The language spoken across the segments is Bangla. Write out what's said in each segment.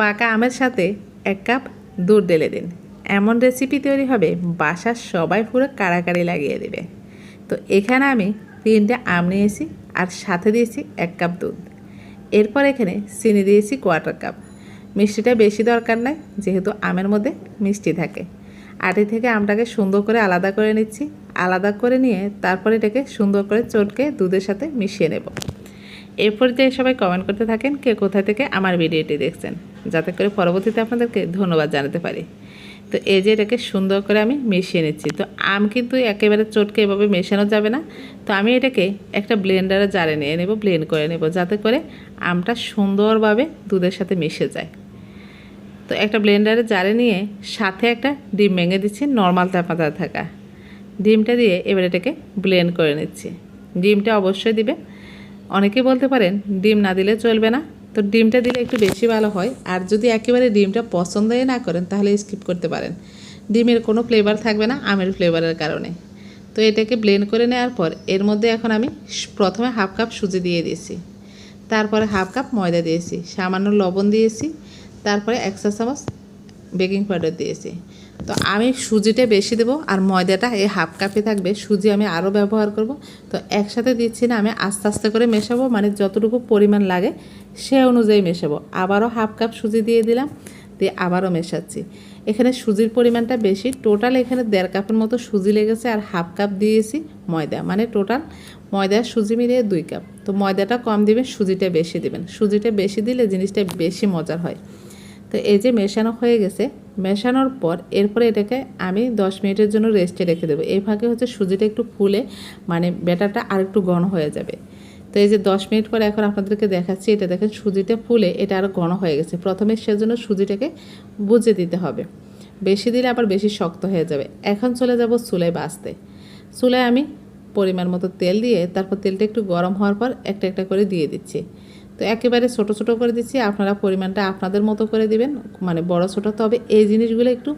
পাকা আমের সাথে এক কাপ দুধ ঢেলে দিন। এমন রেসিপি তৈরি হবে, বাসার সবাই পুরো কাড়াকাড়ি লাগিয়ে দেবে। তো এখানে আমি তিনটে আম নিয়েছি আর সাথে দিয়েছি এক কাপ দুধ। এরপর এখানে চিনি দিয়েছি কোয়ার্টার কাপ মিষ্টিটা বেশি দরকার নাই, যেহেতু আমের মধ্যে মিষ্টি থাকে। আটি থেকে আমটাকে সুন্দর করে আলাদা করে নিচ্ছি। আলাদা করে নিয়ে তারপরে এটাকে সুন্দর করে চটকে দুধের সাথে মিশিয়ে নেব। এরপর যে সবাই কমেন্ট করতে থাকেন, কে কোথা থেকে আমার ভিডিওটি দেখছেন। যাতে করে পরবর্তীতে আপনাদেরকে ধন্যবাদ জানাতে পারি। তো এই যে এটাকে সুন্দর করে আমি মিশিয়ে নিচ্ছি। তো আম কিন্তু একেবারে চটকে এভাবে মেশানো যাবে না। তো আমি এটাকে একটা ব্লেন্ডারে জারে নিয়ে নেব, ব্লেন্ড করে নেব, যাতে করে আমটা সুন্দরভাবে দুধের সাথে মিশে যায়। তো একটা ব্লেন্ডারে জারে নিয়ে সাথে একটা ডিম ভেঙে দিচ্ছি, নর্মাল তাপমাত্রা থাকা। ডিমটা দিয়ে এবার এটাকে ব্লেন্ড করে নিচ্ছি। ডিমটা অবশ্যই দিবে। অনেকে বলতে পারেন, ডিম না দিলে চলবে না। তো ডিমটা দিলে একটু বেশি ভালো হয়। আর যদি একেবারে ডিমটা পছন্দই না করেন, তাহলে স্কিপ করতে পারেন। ডিমের কোনো ফ্লেভার থাকবে না আমের ফ্লেভারের কারণে। তো এটাকে ব্লেন্ড করে নেওয়ার পর, এর মধ্যে এখন আমি প্রথমে হাফ কাপ সুজি দিয়ে দিয়েছি। তারপরে হাফ কাপ ময়দা দিয়েছি, সামান্য লবণ দিয়েছি, তারপরে এক চা চামচ বেকিং পাউডার দিয়েছি। তো আমি সুজিটা বেশি দেবো আর ময়দাটা এই হাফ কাপে থাকবে। সুজি আমি আরও ব্যবহার করব। তো একসাথে দিচ্ছি না, আমি আস্তে আস্তে করে মেশাবো মানে যতটুকু পরিমাণ লাগে সে অনুযায়ী মেশাবো। আবারও হাফ কাপ সুজি দিয়ে দিলাম, দিয়ে আবারও মেশাচ্ছি। এখানে সুজির পরিমাণটা বেশি, টোটাল এখানে দেড় কাপের মতো সুজি লেগেছে আর হাফ কাপ দিয়েছি ময়দা মানে টোটাল ময়দা, সুজি মিলিয়ে দুই কাপ। তো ময়দাটা কম দেবেন, সুজিটা বেশি দিবেন। সুজিটা বেশি দিলে জিনিসটা বেশি মজার হয়। তো এই যে মেশানো হয়ে গেছে, মেশানোর পর এরপরে এটাকে আমি দশ মিনিটের জন্য রেস্টে রেখে দেবো। এই ফাঁকে হচ্ছে সুজিটা একটু ফুলে মানে ব্যাটারটা আর একটু ঘন হয়ে যাবে। তো এই যে দশ মিনিট পরে এখন আপনাদেরকে দেখাচ্ছি, এটা দেখেন সুজিটা ফুলে, এটা আরও ঘন হয়ে গেছে। প্রথমে সেজন্য সুজিটাকে বুঝে দিতে হবে। বেশি দিলে আবার বেশি শক্ত হয়ে যাবে। এখন চলে যাব চুলায় বাঁচতে। চুলায় আমি পরিমাণ মতো তেল দিয়ে, তারপর তেলটা একটু গরম হওয়ার পর একটা একটা করে দিয়ে দিচ্ছি। তো একেবারে ছোট ছোট করে দিচ্ছি। আপনারা পরিমাণটা আপনাদের মতো করে দিবেন। মানে বড়, ছোট। তবে এই জিনিসগুলো একটু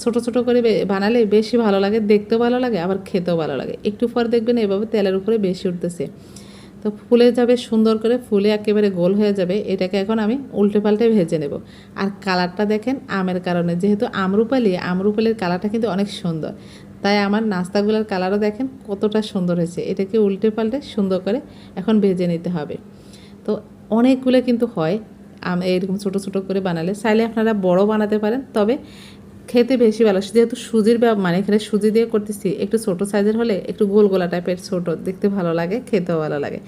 ছোট ছোট করে বানালে বেশি ভালো লাগে, দেখতেও ভালো লাগে, আবার খেতেও ভালো লাগে। একটু পর দেখবেন এভাবে তেলের উপরে বেশি উঠতেছে। তো ফুলে যাবে সুন্দর করে, ফুলে একেবারে গোল হয়ে যাবে। এটাকে এখন আমি উল্টে পাল্টে ভেজে নেব। আর কালারটা দেখেন আমের কারণে। যেহেতু আমরুপালি, আমরুপালির কালারটা কিন্তু অনেক সুন্দর। তাই আমার নাস্তাগুলোর কালারও দেখেন কতটা সুন্দর হয়েছে। এটাকে উল্টে পাল্টে সুন্দর করে এখন ভেজে নিতে হবে। তো অনেকগুলো কিন্তু হয়। আম এরকম ছোটো ছোটো করে বানালে। চাইলে আপনারা বড় বানাতে পারেন, তবে খেতে বেশি ভালো। যেহেতু সুজির মানে এখানে সুজি দিয়ে করতেছি, একটু ছোটো সাইজের হলে একটু গোল গোলা টাইপের ছোটো, দেখতে ভালো লাগে, খেতেও ভালো লাগে।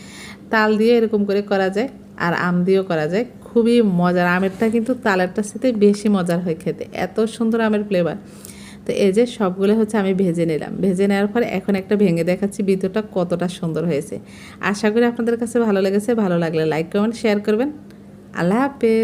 তাল দিয়ে এরকম করে করা যায় আর আম দিয়েও করা যায়। খুবই মজার। আমেরটা কিন্তু তালেরটার সাথে বেশি মজার হয় খেতে। এত সুন্দর আমের ফ্লেভার তো এই যে সবগুলো হচ্ছে আমি ভেজে নিলাম। ভেজে নেওয়ার পর এখন একটা ভেঙে দেখাচ্ছি ভিতরটা কতটা সুন্দর হয়েছে। আশা করি আপনাদের কাছে ভালো লেগেছে, ভালো লাগলে লাইক কমেন্ট শেয়ার করবেন। আল্লাহ হাফেজ।